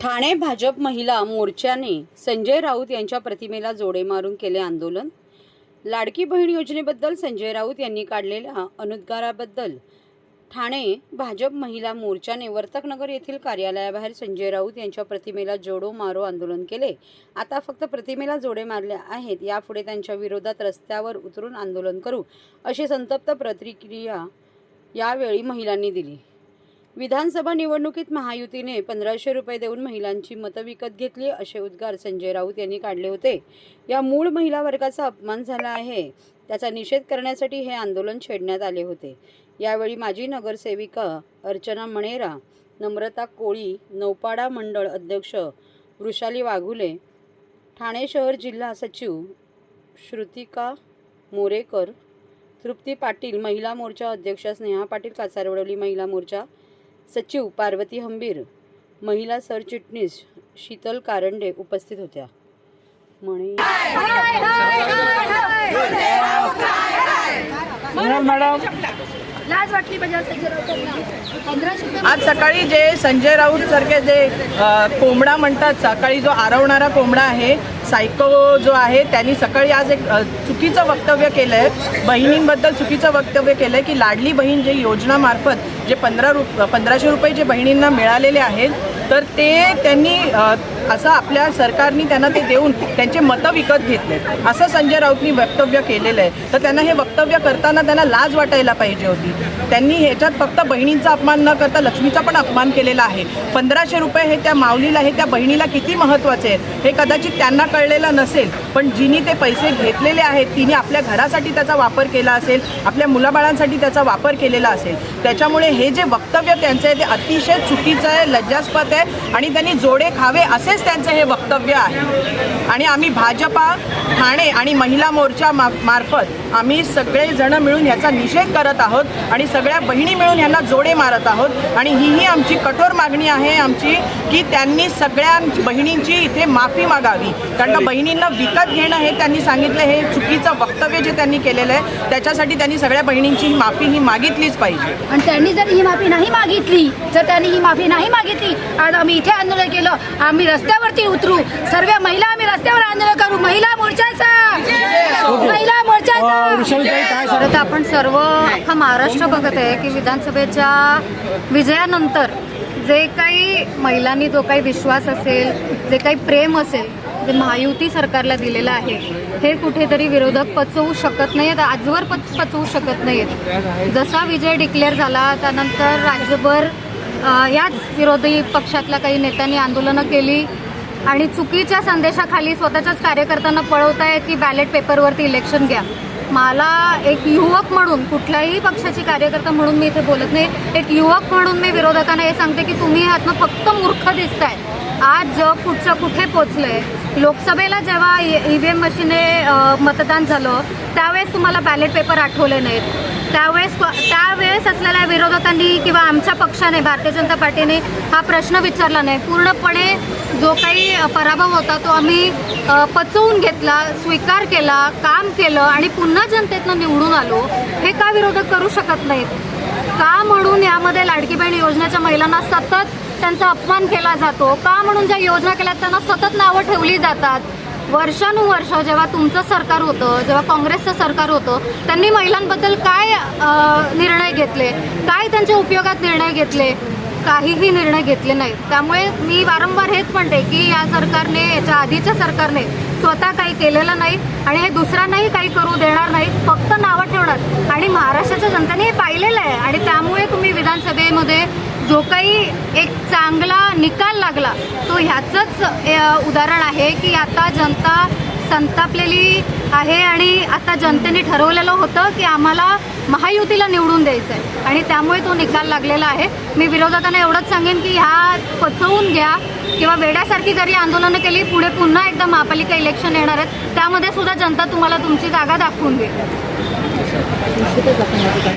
ठाणे भाजप महिला मोर्चाने संजय राऊत यांच्या प्रतिमेला जोडे मारून केले आंदोलन. लाडकी बहीण योजनेबद्दल संजय राऊत यांनी काढलेल्या अनुद्गाराबद्दल ठाणे भाजप महिला मोर्चाने वर्तकनगर येथील कार्यालयाबाहेर संजय राऊत यांच्या प्रतिमेला जोडो मारो आंदोलन केले. आता फक्त प्रतिमेला जोडे मारले आहेत यापुढे त्यांच्या विरोधात रस्त्यावर उतरून आंदोलन करू अशी संतप्त प्रतिक्रिया यावेळी महिलांनी दिली. विधानसभा निवडणुकीत महायुतीने पंधराशे रुपये देऊन महिलांची मतं विकत घेतली असे उद्गार संजय राऊत यांनी काढले होते. या मूळ महिला वर्गाचा अपमान झाला आहे. त्याचा निषेध करण्यासाठी हे आंदोलन छेडण्यात आले होते. यावेळी माजी नगरसेविका अर्चना मणेरा नम्रता कोळी नौपाडा मंडळ अध्यक्ष वृषाली वाघुले ठाणे शहर जिल्हा सचिव श्रुतिका मोरेकर तृप्ती पाटील महिला मोर्चा अध्यक्ष स्नेहा पाटील कासारवडवली महिला मोर्चा सचिव पार्वती हंबीर महिला सरचिटणीस शीतल कारंडे उपस्थित होत्या म्हणे मॅडम लाज वाटली पाहिजे आज सकाळी जे संजय राऊत सारखे जे कोंबडा म्हणतात सकाळी जो आरवणारा कोंबडा आहे सायको जो आहे त्यांनी सकाळी आज एक चुकीचं वक्तव्य केलं आहे बहिणींबद्दल चुकीचं वक्तव्य केलं आहे की लाडली बहीण जे योजनामार्फत जे पंधरा रु पंधराशे रुपये जे बहिणींना मिळालेले आहेत तर ते त्यांनी असं आपल्या सरकारने त्यांना ते देऊन त्यांचे मतं विकत घेतले. असं संजय राऊतनी वक्तव्य केलेलं आहे. तर त्यांना हे वक्तव्य करताना त्यांना लाज वाटायला पाहिजे होती. त्यांनी ह्याच्यात फक्त बहिणींचा अपमान न करता लक्ष्मीचा पण अपमान केलेला आहे. पंधराशे रुपये हे त्या माऊलीला हे त्या बहिणीला किती महत्त्वाचे आहेत हे कदाचित त्यांना कळलेलं नसेल. पण जिनी ते पैसे घेतलेले आहेत तिने आपल्या घरासाठी त्याचा वापर केला असेल आपल्या मुलाबाळांसाठी त्याचा वापर केलेला असेल. त्याच्यामुळे हे जे वक्तव्य त्यांचं आहे ते अतिशय चुकीचं आहे लज्जास्पद आहे. आणि त्यांनी जोडे खावे असेच त्यांचं हे वक्तव्य आहे. आणि आम्ही भाजपा ठाणे आणि महिला मोर्चा मा मार्फत आम्ही सगळेजण मिळून ह्याचा निषेध करत आहोत आणि सगळ्या बहिणी मिळून ह्यांना जोडे मारत आहोत. आणि हीही आमची कठोर मागणी आहे आमची की त्यांनी सगळ्या बहिणींची इथे माफी मागावी. कारण का बहिणींना विकत घेणं हे त्यांनी सांगितलं हे चुकीचं वक्तव्य जे त्यांनी केलेलं आहे त्याच्यासाठी त्यांनी सगळ्या बहिणींची ही माफी ही मागितलीच पाहिजे. आणि त्यांनी जर ही माफी नाही मागितली जर त्यांनी ही माफी नाही मागितली आज आम्ही इथे आंदोलन केलं आम्ही रस्त्यावरती उतरू सर्व महिला आम्ही रस्त्यावर आंदोलन करू. महिला मोर्चाचा. महिला मोर्चाचा. आपण सर्व अख्खा महाराष्ट्र बघत आहे की विधानसभेच्या विजयानंतर जे काही महिलांनी जो काही विश्वास असेल जे काही प्रेम असेल जे महायुती सरकारला दिलेलं आहे हे कुठेतरी विरोधक पचवू शकत नाहीत आजवर पच पचवू शकत नाहीत. जसा विजय डिक्लेअर झाला त्यानंतर राज्यभर याच विरोधी पक्षातल्या काही नेत्यांनी आंदोलनं केली. आणि चुकीच्या संदेशाखाली स्वतःच्याच कार्यकर्त्यांना पळवताय की बॅलेट पेपरवरती इलेक्शन घ्या. मला एक युवक म्हणून कुठल्याही पक्षाची कार्यकर्ता म्हणून मी इथे बोलत नाही. एक युवक म्हणून मी विरोधकांना हे सांगते की तुम्ही ह्यातनं फक्त मूर्ख दिसताय. आज जग कुठचं कुठे पोचलंय? लोकसभेला जेव्हा ई व्ही एम मशीने मतदान झालं त्यावेळेस तुम्हाला बॅलेट पेपर आठवले नाहीत. त्यावेळेस त्यावेळेस असलेल्या विरोधकांनी किंवा आमच्या पक्षाने भारतीय जनता पार्टीने हा प्रश्न विचारला नाही. पूर्णपणे जो काही पराभव होता तो आम्ही पचवून घेतला स्वीकार केला काम केलं आणि पुन्हा जनतेतनं निवडून आलो हे का विरोधक करू शकत नाहीत? का म्हणून यामध्ये लाडकी बहीण योजनेच्या महिलांना सतत त्यांचा अपमान केला जातो? का म्हणून ज्या योजना केल्या त्यांना सतत नावं ठेवली जातात? वर्षानुवर्ष जेव्हा तुमचं सरकार होतं जेव्हा काँग्रेसचं सरकार होतं त्यांनी महिलांबद्दल काय निर्णय घेतले? काय त्यांच्या उपयोगात निर्णय घेतले? काहीही निर्णय घेतले नाहीत त्यामुळे मी वारंवार हेच म्हणते की या सरकारने याच्या आधीच्या सरकारने स्वतः काही केलेलं नाही आणि हे दुसऱ्यांनाही काही करू देणार नाहीत फक्त नावं ठेवणार. आणि महाराष्ट्राच्या जनतेने हे पाहिलेलं आहे. आणि त्यामुळे तुम्ही विधानसभेमध्ये जो काही एक चांगला निकाल लागला. तो ह्याचंच उदाहरण आहे की आता जनता संतापलेली आहे आणि आता जनतेने ठरवलेलं होतं की आम्हाला महायुतीला निवडून द्यायचं आहे आणि त्यामुळे तो निकाल लागलेला आहे. मी विरोधकांना एवढंच सांगेन की ह्या पचवून घ्या किंवा वेड्यासारखी जरी आंदोलनं केली पुढे पुन्हा एकदा महापालिका इलेक्शन येणार आहेत. त्यामध्ये सुद्धा जनता तुम्हाला तुमची जागा दाखवून देईल.